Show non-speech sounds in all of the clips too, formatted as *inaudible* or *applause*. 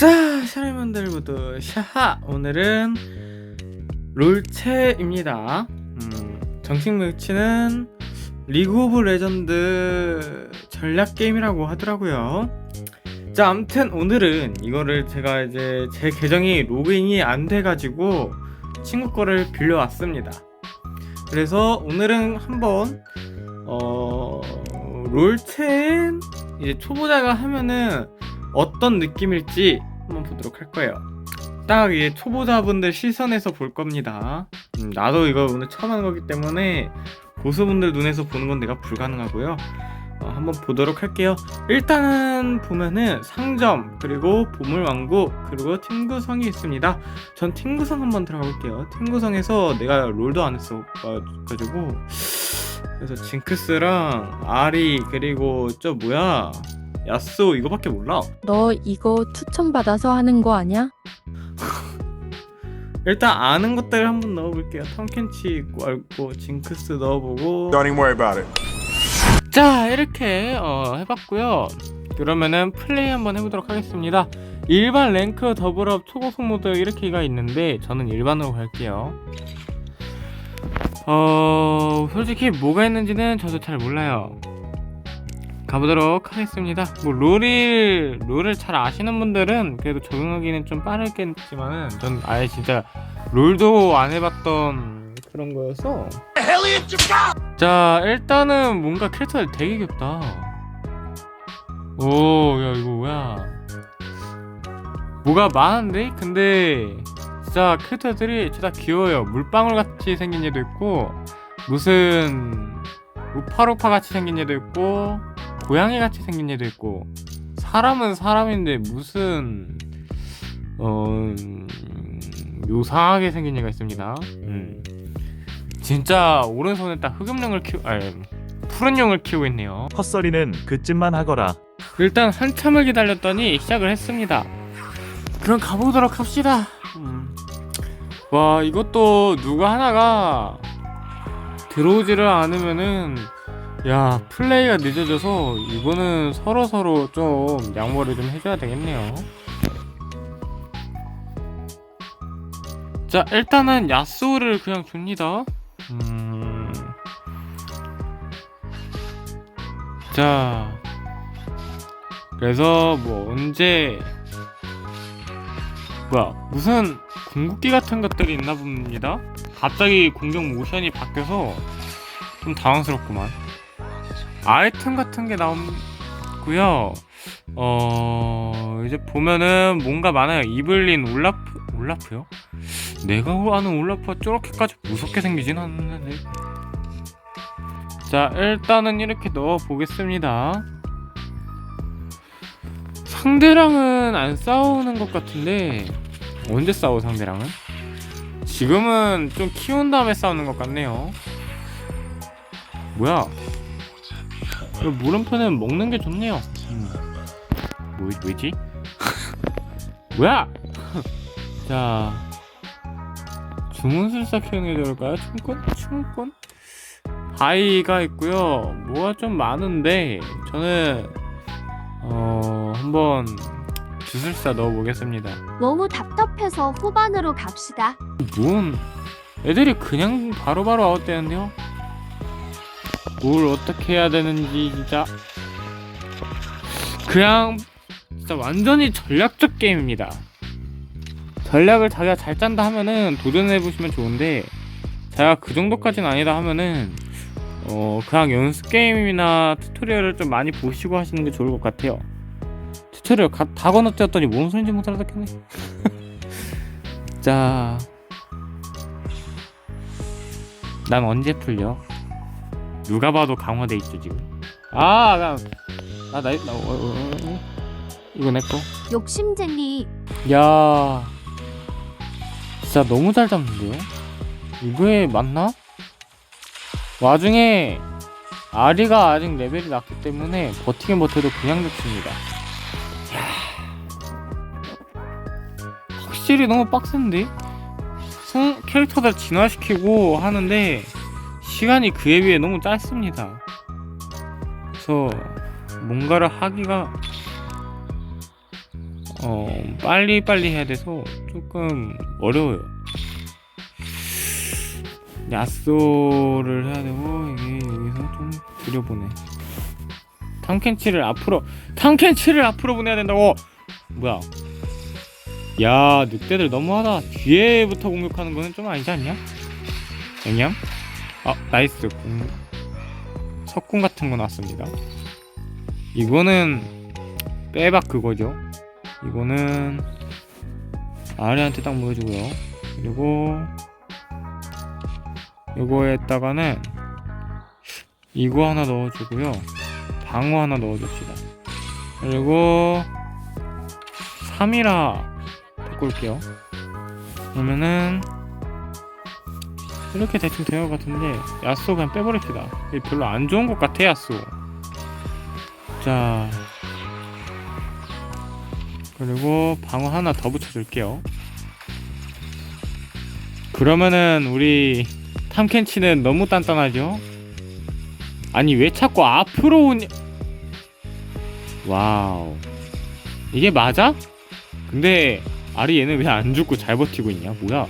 자, 샤리분들 모두 샤하! 오늘은 롤체입니다. 음, 정식 명칭은 리그 오브 레전드 전략 게임이라고 하더라고요. 자, 아무튼 오늘은 이거를 제가 이제 제 계정이 로그인이 안 돼가지고 친구 거를 빌려왔습니다. 그래서 오늘은 한번 어 롤체 이제 초보자가 하면은 어떤 느낌일지 한번 보도록 할 거예요. 딱 이게 초보자분들 시선에서 볼 겁니다. 음, 나도 이거 오늘 처음 하는 거기 때문에 고수분들 눈에서 보는 건 내가 불가능하고요. 어, 한번 보도록 할게요. 일단은 보면은 상점 그리고 보물왕국 그리고 팀 구성이 있습니다. 전 팀 구성 한번 들어가 볼게요. 팀 구성에서 내가 롤도 안 했어 가지고 그래서 징크스랑 아리 그리고 저 뭐야 야스오 이거밖에 몰라. 너 이거 추천받아서 하는 거 아니야? *laughs* 일단 아는 것들 한번 넣어볼게요. 탐켄치 있고 알고 징크스 넣어보고 Don't even worry about it. 자 이렇게 어, 해봤고요. 그러면은 플레이 한번 해보도록 하겠습니다. 일반 랭크 더블업 초고속 모드 이렇게가 있는데 저는 일반으로 갈게요. 어 솔직히 뭐가 있는지는 저도 잘 몰라요. 가보도록 하겠습니다. 뭐 롤이 롤을 잘 아시는 분들은 그래도 적응하기는 좀 빠르겠지만은 전 아예 진짜 롤도 안 해봤던 그런 거여서. 자 일단은 뭔가 캐릭터들 되게 귀엽다. 오, 야 이거 뭐야? 뭐가 많은데? 근데 진짜 캐릭터들이 진짜 귀여워요. 물방울 같이 생긴 얘도 있고 무슨 우파루파 같이 생긴 얘도 있고 고양이 같이 생긴 얘도 있고 사람은 사람인데 무슨 어 음, 요상하게 생긴 얘가 있습니다. 음. 진짜 오른손에 딱 흑염룡을 키우 아니 푸른 용을 키우고 있네요. 헛소리는 그쯤만 하거라. 일단 한참을 기다렸더니 시작을 했습니다. 그럼 가보도록 합시다. 음. 와 이것도 누가 하나가 들어오지를 않으면은 야 플레이가 늦어져서 이거는 서로 서로 좀 양보를 좀 해줘야 되겠네요. 자 일단은 야스오를 그냥 줍니다. 음. 자 그래서 뭐 언제 뭐야 무슨 궁극기 같은 것들이 있나 봅니다. 갑자기 공격 모션이 바뀌어서 좀 당황스럽구만. 아이템 같은 게 나오고요. 어 이제 보면은 뭔가 많아요. 이블린 올라프 올라프요? 내가 아는 올라프가 저렇게까지 무섭게 생기진 않는데. 자 일단은 이렇게 넣어 보겠습니다. 상대랑은 안 싸우는 것 같은데 언제 싸워 상대랑은? 지금은 좀 키운 다음에 싸우는 것 같네요. 뭐야? 이 물음표는 먹는 게 좋네요. 음. 뭐 뭐지? *laughs* 뭐야? 자 주문술사 키우는 게 좋을까요? 춤꾼? 춤꾼? 바위가 있고요. 뭐가 좀 많은데 저는 어 한번 주술사 넣어보겠습니다. 너무 답답해서 후반으로 갑시다. 뭔 애들이 그냥 바로바로 아웃되는데요? 뭘 어떻게 해야 되는지 진짜 그냥 진짜 완전히 전략적 게임입니다. 전략을 자기가 잘 짠다 하면은 도전해 보시면 좋은데 제가 그 정도까지는 아니다 하면은 어 그냥 연습 게임이나 튜토리얼을 좀 많이 보시고 하시는 게 좋을 것 같아요. 튜토리얼 가, 다 건너뛰었더니 뭔 소린지 못 알아듣겠네. *laughs* 자, 난 언제 풀려? 누가 봐도 강화돼 있죠 지금. 아, 나, 나, 나, 나 어, 어, 어, 어. 이거 내 거. 욕심쟁이. 야, 진짜 너무 잘 잡는데요? 이거에 맞나? 와중에 아리가 아직 레벨이 낮기 때문에 버티긴 버텨도 그냥 죽습니다. 이야. 확실히 너무 빡센데? 성, 캐릭터들 진화시키고 하는데 시간이 그에 비해 너무 짧습니다. 그래서 뭔가를 하기가 어 빨리 빨리 해야 돼서 조금 어려워요. 야쏘를 해야 되고 이게 여기서 좀 들여보내. 탐켄치를 앞으로 탐켄치를 앞으로 보내야 된다고. 뭐야? 야 늑대들 너무하다. 뒤에부터 공격하는 거는 좀 아니지 않냐? 앵냠? 아 나이스 공... 석궁 같은 거 나왔습니다. 이거는 빼박 그거죠. 이거는 아래한테 딱 보여주고요. 그리고 요거에다가는 이거 하나 넣어주고요. 방어 하나 넣어줍시다. 그리고 3이라 데리고 올게요. 그러면은 이렇게 대충 된것 같은데 야쏘 그냥 빼버립시다. 별로 안 좋은 것 같아 야쏘. 자 그리고 방어 하나 더 붙여줄게요. 그러면은 우리 탐켄치는 너무 단단하죠? 아니 왜 자꾸 앞으로 오냐? 와우 이게 맞아? 근데 아리 얘는 왜 안 죽고 잘 버티고 있냐? 뭐야?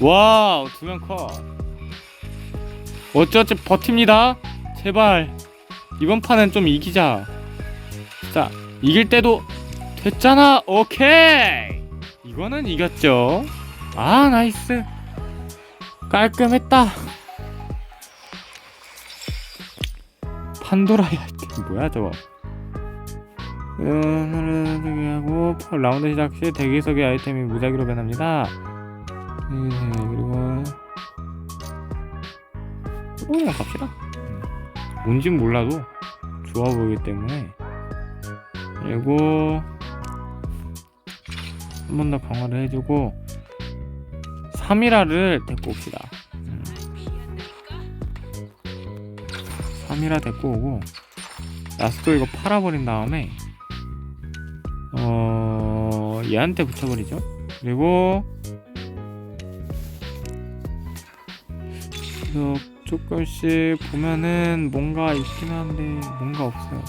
와우 두 명 컷. 어쩌지 버팁니다. 제발 이번 판은 좀 이기자. 자 이길 때도 됐잖아. 오케이. 이거는 이겼죠. 아 나이스. 깔끔했다. 아이템 뭐야 저거? 음, 하고 라운드 시작 시 대기석의 아이템이 무작위로 변합니다. 네, 그리고 그냥 갑시다. 음. 뭔진 몰라도 좋아 보이기 때문에 그리고 한 번 더 강화를 해주고 3이라를 데리고 옵시다. 음. 3이라 데리고 오고 라스도 이거 팔아버린 다음에 어 얘한테 붙여버리죠. 그리고 그래서 조금씩 보면은 뭔가 있긴 한데 뭔가 없어요.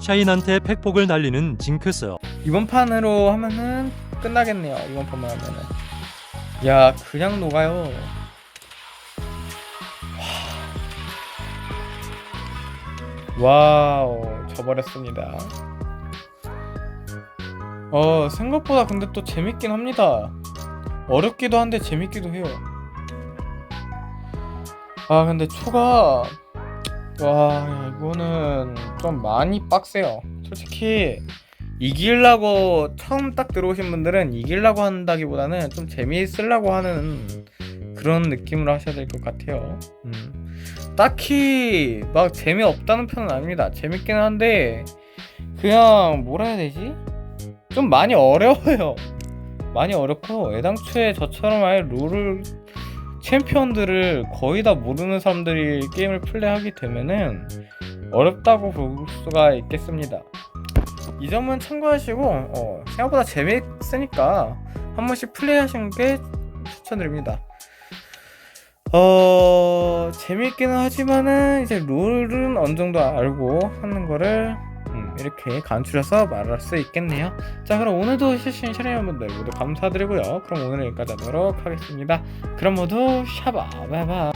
샤인한테 팩폭을 날리는 징크스. 이번 판으로 하면은 끝나겠네요. 이번 판만 하면은. 야, 그냥 녹아요. 와. 와우, 져버렸습니다. 어, 생각보다 근데 또 재밌긴 합니다. 어렵기도 한데 재밌기도 해요. 아, 근데 초가 와, 야, 이거는 좀 많이 빡세요. 솔직히 이기려고 처음 딱 들어오신 분들은 이기려고 한다기보다는 좀 재미있으려고 하는 그런 느낌으로 하셔야 될 것 같아요. 음. 딱히 막 재미없다는 편은 아닙니다. 재밌긴 한데 그냥 뭐라 해야 되지? 좀 많이 어려워요. 많이 어렵고 애당초에 저처럼 아예 룰을 챔피언들을 거의 다 모르는 사람들이 게임을 플레이하게 되면은 어렵다고 볼 수가 있겠습니다. 이 점은 참고하시고 어, 생각보다 재밌으니까 한 번씩 플레이하시는 게 추천드립니다. 어 재밌기는 하지만은 이제 룰은 어느 정도 알고 하는 거를 음, 이렇게 간추려서 말할 수 있겠네요. 자 그럼 오늘도 시청해주신 여러분들 모두 감사드리고요. 그럼 오늘 여기까지 하도록 하겠습니다. 그럼 모두 샤바 바이바이